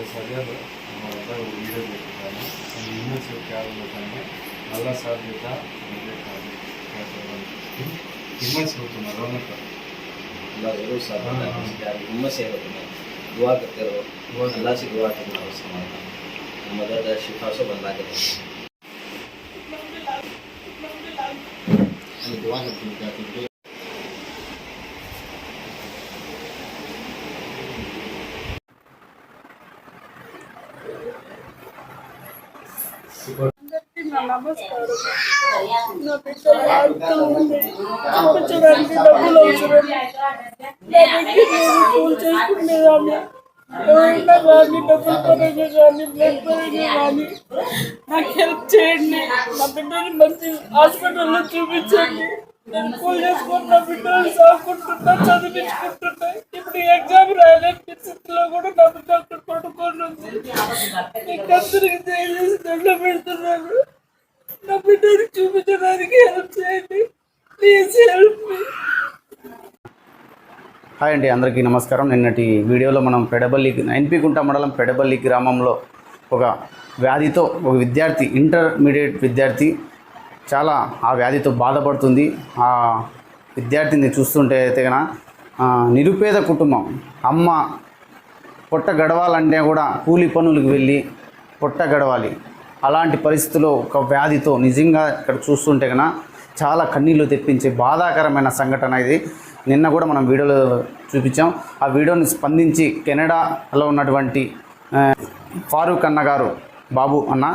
ಅದು ಸರಿಯಾದ ಇರಬೇಕಾದ್ರೆ ಇನ್ನೂ ಸ್ವಲ್ಪ ಯಾವಾಗಬೇಕಂದ್ರೆ ನಲ್ಲ ಸಾಧ್ಯತ ಇರಬೇಕಾದ್ರೆ ಹಿಮ್ಮಸ್ ಗೊತ್ತು ನಲವತ್ತು ಎಲ್ಲರೂ ಸಹ ಹಿಮ್ಮಸ್ ಇರುತ್ತೆ ದುವಾ ಕತ್ತಿರೋ ಎಲ್ಲ ಸಿಗುವ ನಾವು ಸಮಾನ ಮೊದಲ ಶಿಫಾರಸು ಬಂದಾಗಿದೆ ದುವಾ ಕತ್ತಿನ నమస్కారం నా బిడ్డలు ఆడుతూ ఉంది చూపించడానికి డబ్బులు అవసరం నా దగ్గర నేను కూల్ చేసుకునేదాన్ని ఎవరైనా కానీ డబ్బుల పరంగా కానీ బ్లడ్ పరంగా కానీ నాకు హెల్ప్ చేయండి నా బిడ్డని మంచి హాస్పిటల్లో చూపించండి నేను కూల్ చేసుకొని నా బిడ్డలు సాగుకుంటున్నా చదివించుకుంటున్నా దయచేసి దండ పెడుతున్నాను నా బిడ్డని చూపించడానికి హెల్ప్ చేయండి. ప్లీజ్ హెల్ప్ మీ హాయ్ అండి అందరికీ నమస్కారం. నిన్నటి వీడియోలో మనం పెడబల్లి ఎన్పికుంట మండలం పెడబల్లి గ్రామంలో ఒక వ్యాధితో ఒక విద్యార్థి ఇంటర్మీడియట్ విద్యార్థి చాలా ఆ వ్యాధితో బాధపడుతుంది. ఆ విద్యార్థిని చూస్తుంటే అయితే నిరుపేద కుటుంబం అమ్మ పొట్ట గడవాలంటే కూడా కూలి పనులకు వెళ్ళి పొట్ట గడవాలి. అలాంటి పరిస్థితుల్లో ఒక వ్యాధితో నిజంగా ఇక్కడ చూస్తుంటే కన్నా చాలా కన్నీళ్ళు తెప్పించే బాధాకరమైన సంఘటన ఇది. నిన్న కూడా మనం వీడియోలో చూపించాం. ఆ వీడియోని స్పందించి కెనడాలో ఉన్నటువంటి ఫారూక్ అన్న గారు బాబు అన్న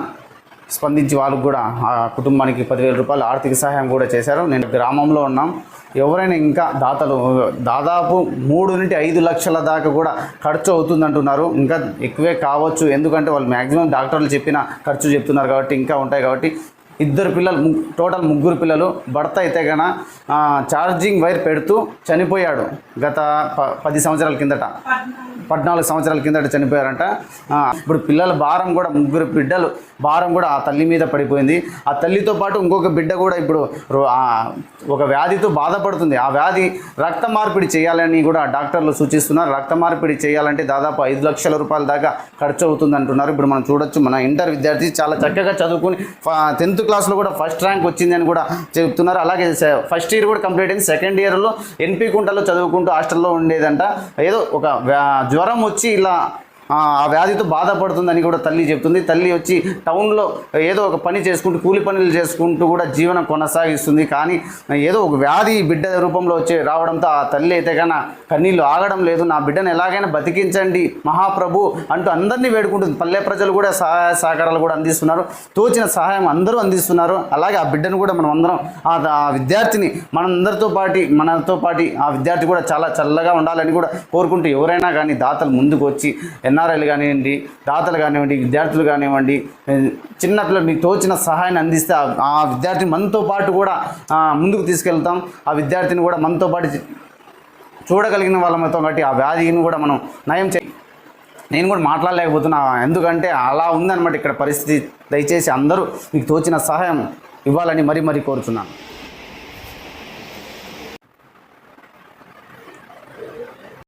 స్పందించి వాళ్ళకు కూడా ఆ కుటుంబానికి పదివేల రూపాయలు ఆర్థిక సహాయం కూడా చేశారు. నేను గ్రామంలో ఉన్నాం. ఎవరైనా ఇంకా దాతలు దాదాపు మూడు నుండి ఐదు లక్షల దాకా కూడా ఖర్చు అవుతుందంటున్నారు. ఇంకా ఎక్కువే కావచ్చు. ఎందుకంటే వాళ్ళు మ్యాక్సిమం డాక్టర్లు చెప్పిన ఖర్చు చెప్తున్నారు కాబట్టి ఇంకా ఉంటాయి కాబట్టి ఇద్దరు పిల్లలు టోటల్ ముగ్గురు పిల్లలు భర్త అయితే గన ఛార్జింగ్ వైర్ పెడుతూ చనిపోయాడు. గత ప పది సంవత్సరాల కిందట. పద్నాలుగు సంవత్సరాల కిందట చనిపోయారంట. ఇప్పుడు పిల్లల భారం కూడా ముగ్గురు బిడ్డలు భారం కూడా ఆ తల్లి మీద పడిపోయింది. ఆ తల్లితో పాటు ఇంకొక బిడ్డ కూడా ఇప్పుడు ఒక వ్యాధితో బాధపడుతుంది. ఆ వ్యాధి రక్త మార్పిడి చేయాలని కూడా డాక్టర్లు సూచిస్తున్నారు. రక్త మార్పిడి చేయాలంటే దాదాపు ఐదు లక్షల రూపాయల దాకా ఖర్చు అవుతుంది అంటున్నారు ఇప్పుడు మనం చూడొచ్చు మన ఇంటర్ విద్యార్థి చాలా చక్కగా చదువుకుని టెన్త్ క్లాస్లో కూడా ఫస్ట్ ర్యాంక్ వచ్చింది అని కూడా చెప్తున్నారు. అలాగే ఫస్ట్ ఇయర్ కూడా కంప్లీట్ అయింది. సెకండ్ ఇయర్లో ఎన్పి కుంటలో చదువుకుంటూ హాస్టల్లో ఉండేదంట. ఏదో ఒక జ్వరం వచ్చి ఇలా ఆ వ్యాధితో బాధపడుతుందని కూడా తల్లి చెప్తుంది. తల్లి వచ్చి టౌన్లో ఏదో ఒక పని చేసుకుంటూ కూలి పనులు చేసుకుంటూ కూడా జీవనం కొనసాగిస్తుంది. కానీ ఏదో ఒక వ్యాధి బిడ్డ రూపంలో వచ్చి రావడంతో ఆ తల్లి అయితే కన్నా కన్నీళ్ళు ఆగడం లేదు. నా బిడ్డను ఎలాగైనా బతికించండి మహాప్రభు అంటూ అందరినీ వేడుకుంటుంది. పల్లె ప్రజలు కూడా సహాయ సహకారాలు కూడా అందిస్తున్నారు. తోచిన సహాయం అందరూ అందిస్తున్నారు. అలాగే ఆ బిడ్డను కూడా మనం అందరం ఆ ఆ విద్యార్థిని మనందరితో పాటి మనతో పాటి ఆ విద్యార్థి కూడా చాలా చల్లగా ఉండాలని కూడా కోరుకుంటూ ఎవరైనా కానీ దాతలు ముందుకు వచ్చి ఎన్ఆర్ఐలు కానివ్వండి దాతలు కానివ్వండి విద్యార్థులు కానివ్వండి ఏ, చిన్న మీకు తోచిన సహాయాన్ని అందిస్తే ఆ- విద్యార్థిని మనతో పాటు కూడా ముందుకు తీసుకెళ్తాం. ఆ విద్యార్థిని కూడా మనతో పాటు చూడగలిగిన వాళ్ళతో కాబట్టి ఆ వ్యాధిని కూడా మనం నయం చే నేను కూడా మాట్లాడలేకపోతున్నా. ఎందుకంటే అలా ఉందన్నమాట ఇక్కడ పరిస్థితి. దయచేసి అందరూ మీకు తోచిన సహాయం ఇవ్వాలని మరీ మరీ కోరుతున్నాను.